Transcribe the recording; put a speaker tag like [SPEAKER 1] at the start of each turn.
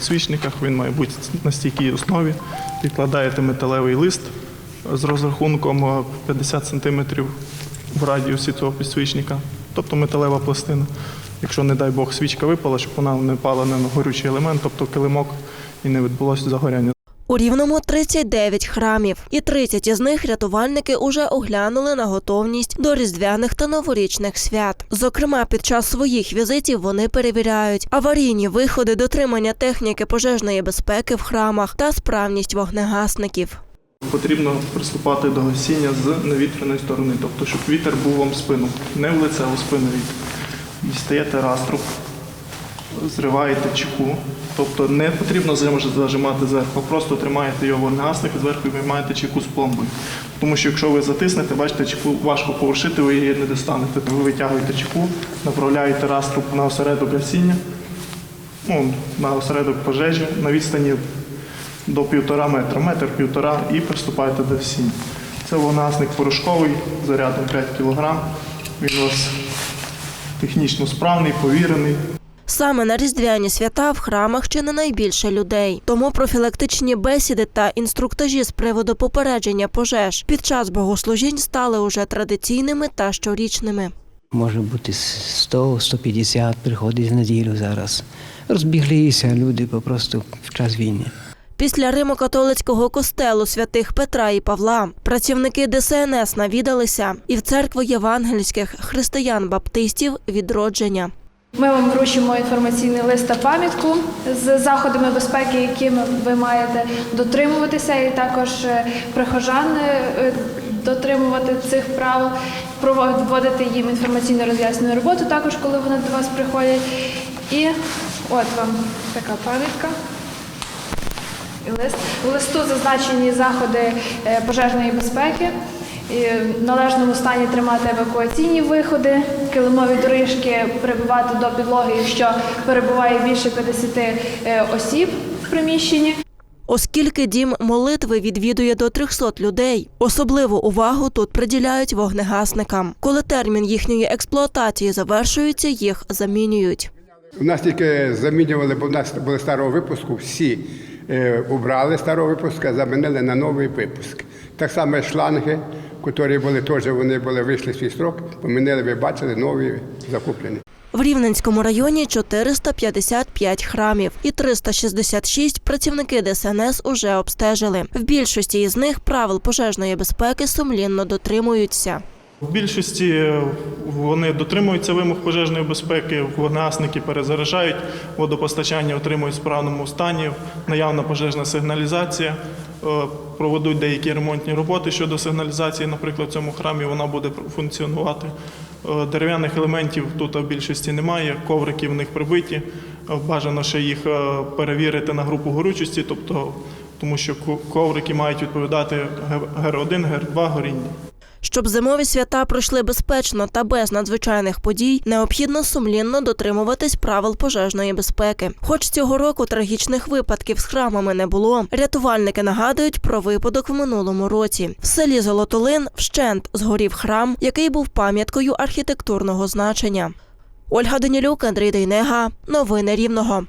[SPEAKER 1] підсвічниках. Він має бути на стійкій основі. Підкладаєте металевий лист з розрахунком е, 50 см в радіусі цього підсвічника, тобто металева пластина. Якщо, не дай Бог, свічка випала, щоб вона не пала на горючий елемент, тобто килимок, і не відбулося загоряння.
[SPEAKER 2] У Рівному 39 храмів, і 30 із них рятувальники уже оглянули на готовність до різдвяних та новорічних свят. Зокрема, під час своїх візитів вони перевіряють аварійні виходи, дотримання техніки пожежної безпеки в храмах та справність вогнегасників.
[SPEAKER 1] Потрібно приступати до гасіння з невітряної сторони, тобто, щоб вітер був вам в спину, не в лице, а в спину вітер. Дістаєте раструб, зриваєте чеку, тобто не потрібно зажим- зажимати зверху, просто тримаєте його вогнегасник, зверху і виймаєте чеку з пломбою. Тому що якщо ви затиснете, бачите, чеку важко повершити, ви її не достанете. Ви витягуєте чеку, направляєте раструб на осередок гасіння, ну, на осередок пожежі на відстані до півтора метра, метр півтора і приступаєте до сінь. Це вогнегасник порошковий, зарядом 5 кг. Він у вас технічно справний, повірений.
[SPEAKER 2] Саме на різдвяні свята в храмах ще не найбільше людей. Тому профілактичні бесіди та інструктажі з приводу попередження пожеж під час богослужінь стали уже традиційними та щорічними.
[SPEAKER 3] Може бути 100-150 приходить в неділю зараз. Розбіглися люди попросту в час війни.
[SPEAKER 2] Після Римо-католицького костелу святих Петра і Павла працівники ДСНС навідалися і в церкву євангельських християн-баптистів відродження.
[SPEAKER 4] Ми вам вручимо інформаційний лист та пам'ятку з заходами безпеки, якими ви маєте дотримуватися, і також е, прихожан е, дотримувати цих правил, проводити їм інформаційно роз'яснену роботу, також коли вони до вас приходять. І от вам така пам'ятка. Лист. У листу зазначені заходи е, пожежної безпеки. І в належному стані тримати евакуаційні виходи, килимові доріжки прибивати до підлоги, якщо перебуває більше 50 е, осіб в приміщенні.
[SPEAKER 2] Оскільки дім молитви відвідує до 300 людей, особливу увагу тут приділяють вогнегасникам. Коли термін їхньої експлуатації завершується, їх замінюють.
[SPEAKER 5] У нас тільки замінювали, бо в нас були старого випуску, всі е, убрали старого випуска, замінили на новий випуск. Так само шланги, які були теж, вони були вийшли свій строк, помінили, ви бачили, нові закуплені.
[SPEAKER 2] В Рівненському районі 455 храмів і 366 працівники ДСНС уже обстежили. В більшості із них правил пожежної безпеки сумлінно дотримуються.
[SPEAKER 1] В більшості е, вони дотримуються вимог пожежної безпеки, вогнегасники перезаряджають, водопостачання отримують в справному стані, наявна пожежна сигналізація. Е, Проведуть деякі ремонтні роботи щодо сигналізації, наприклад, в цьому храмі вона буде функціонувати. Е, Дерев'яних елементів тут в більшості немає, коврики в них прибиті. Бажано ще їх перевірити на групу горючості, тобто, тому що коврики мають відповідати ГР1, ГР2 горіння.
[SPEAKER 2] Щоб зимові свята пройшли безпечно та без надзвичайних подій, необхідно сумлінно дотримуватись правил пожежної безпеки. Хоч цього року трагічних випадків з храмами не було. Рятувальники нагадують про випадок в минулому році. В селі Золотолин вщент згорів храм, який був пам'яткою архітектурного значення. Ольга Данілюк, Андрій Дейнега. Новини Рівного.